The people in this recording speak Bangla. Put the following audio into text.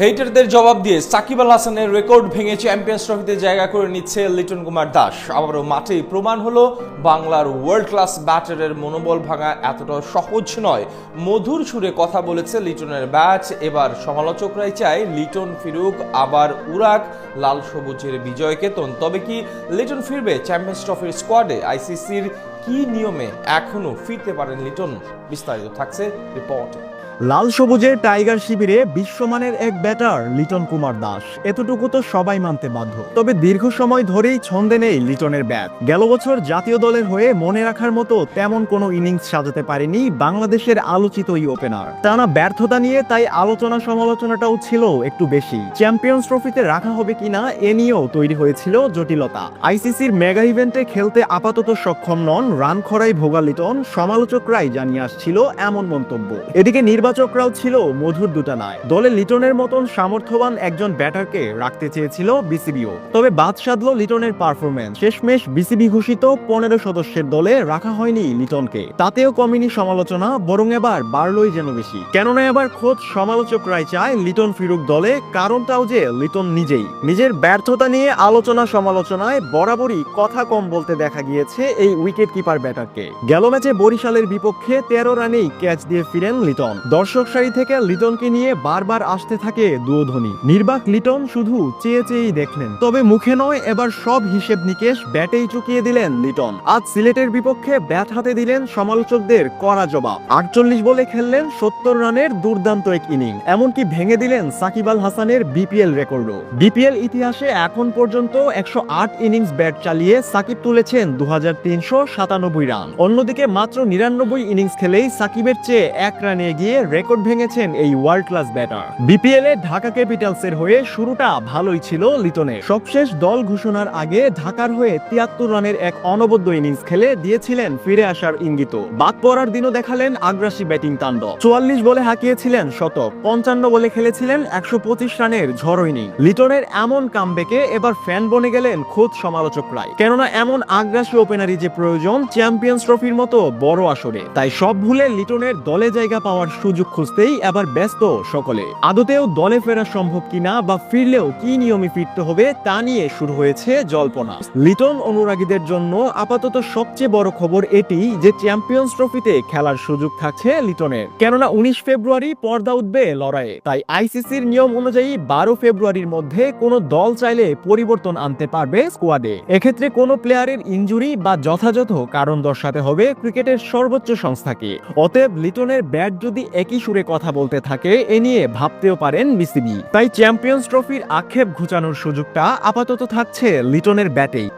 হেইটারদের জবাব দিয়ে সাকিব আল হাসানের রেকর্ড ভেঙে চ্যাম্পিয়ন্স ট্রফিতে জায়গা করে নিচ্ছে লিটন কুমার দাস। আবারও মাঠেই প্রমাণ হলো, বাংলার ওয়ার্ল্ড ক্লাস ব্যাটারের মনোবল ভাঙা এতটা সহজ নয়। মধুর সুরে কথা বলেছে লিটনের ব্যাচ। এবার সমালোচকরাই চায় লিটন ফিরুক, আবার উরাক, লাল সবুজের বিজয় কেতন তবে কি লিটন ফিরবে চ্যাম্পিয়ন্স ট্রফির স্কোয়াডে আইসিসির কি নিয়মে এখনও ফিরতে পারেন লিটন? বিস্তারিত থাকছে রিপোর্টে। লাল সবুজের টাইগার শিবিরে বিশ্বমানের এক ব্যাটার লিটন কুমার দাস। এতটুকু তো সবাই মানতে বাধ্য। তবে দীর্ঘ সময় ধরেই ছন্দে নেই লিটনের ব্যাট। গেল বছর জাতীয় দলের হয়ে মনে রাখার মতো তেমন কোনো ইনিংস সাজাতে পারেনি বাংলাদেশের আলোচিত এই ওপেনার। টানা ব্যর্থতা নিয়ে তাই আলোচনা সমালোচনাটাও ছিল একটু বেশি। চ্যাম্পিয়ন্স ট্রফিতে রাখা হবে কিনা এ নিয়েও তৈরি হয়েছিল জটিলতা। আইসিসির মেগা ইভেন্টে খেলতে আপাতত সক্ষম নন রান খরাই ভোগা লিটন সমালোচকরাই জানিয়ে আসছিল এমন মন্তব্য। এদিকে নির্বাচকরাও ছিল মধুর দুটানায়। দলে লিটনের মতন সামর্থ্যবান একজন ব্যাটারকে রাখতে চেয়েছিল বিসিবিও। তবে বাদ সাধল লিটনের পারফরমেন্স শেষমেশ বিসিবি ঘোষিত পনেরো সদস্যের দলে রাখা হয়নি লিটনকে। তাতেও কমেনি সমালোচনা, বরং এবার বাড়লই যেন বেশি। কেননা এবার খোদ সমালোচকরাই চায় লিটন ফিরুক দলে, কারণটাও যে লিটন নিজেই। নিজের ব্যর্থতা নিয়ে আলোচনা সমালোচনায় বরাবরই কথা কম বলতে দেখা গিয়েছে এই উইকেট কিপার ব্যাটারকে। গেল ম্যাচে বরিশালের বিপক্ষে তেরো রানেই ক্যাচ দিয়ে ফিরেন লিটন। দর্শক সারি থেকে লিটনকে নিয়ে বারবার আসতে থাকে দুধ্বনি নির্বাক লিটন শুধু চেয়ে চেয়েই দেখলেন। তবে মুখে নয়, এবার সব হিসেব নিকেশ ব্যাটেই চুকিয়ে দিলেন লিটন। আজ সিলেটের বিপক্ষে ব্যাট হাতে দিলেন সমালোচকদের কড়া জবাব। আটচল্লিশ বলে খেললেন সত্তর রানের দুর্দান্ত এক ইনিং। এমনকি ভেঙে দিলেন সাকিব আল হাসানের বিপিএল রেকর্ডও। বিপিএল ইতিহাসে এখন পর্যন্ত একশো আট ইনিংস ব্যাট চালিয়ে সাকিব তুলেছেন দু রান। অন্যদিকে মাত্র নিরানব্বই ইনিংস খেলেই সাকিবের চেয়ে এক রানে এগিয়ে রেকর্ড ভেঙেছেন এই ওয়ার্ল্ড ক্লাস ব্যাটার বিপিএল এ ঢাকা ক্যাপিটালস এর হয়ে শুরুটা ভালোই ছিল লিটনের। সবশেষ দল ঘোষণার আগে ঢাকার হয়ে তিয়াত্তর রানের এক অনবদ্য ইনিংস খেলে দিয়েছিলেন ফিরে আসার ইঙ্গিত বাদ পড়ার দিনও দেখালেন আগ্রাসী ব্যাটিং তাণ্ডব। চুয়াল্লিশ বলে হাঁকিয়েছিলেন শতক, পঞ্চান্ন বলে খেলেছিলেন একশো পঁচিশ রানের ঝড় ইনিং লিটনের এমন কামব্যাকে এবার ফ্যান বনে গেলেন খোদ সমালোচকরাই। কেননা এমন আগ্রাসী ওপেনারই যে প্রয়োজন চ্যাম্পিয়ন্স ট্রফির মতো বড় আসরে। তাই সব ভুলে লিটনের দলে জায়গা পাওয়ার সুযোগ খুঁজতেই এবার ব্যস্ত সকলে। আদতেও দলে ফেরা সম্ভব কিনা বা ফিরলেও কি নিয়মে ফিরতে হবে তা নিয়ে শুরু হয়েছে জল্পনা। লিটন অনুরাগীদের জন্য আপাতত সবচেয়ে বড় খবর এটি যে চ্যাম্পিয়ন্স ট্রফিতে খেলার সুযোগ থাকছে লিটনের। কেননা উনিশ ফেব্রুয়ারি পর্দা উঠবে লড়াইয়ে। তাই আইসিসির নিয়ম অনুযায়ী বারো ফেব্রুয়ারির মধ্যে কোনো দল চাইলে পরিবর্তন আনতে পারবে স্কোয়াডে। এক্ষেত্রে কোনো প্লেয়ারের ইনজুরি বা যথাযথ কারণ দর্শাতে হবে ক্রিকেটের সর্বোচ্চ সংস্থাকে। অতএব লিটনের ব্যাট যদি একই সুরে কথা বলতে থাকে, এ নিয়ে ভাবতেও পারেন বিসিবি তাই চ্যাম্পিয়ন্স ট্রফির আক্ষেপ ঘুচানোর সুযোগটা আপাতত থাকছে লিটনের ব্যাটেই।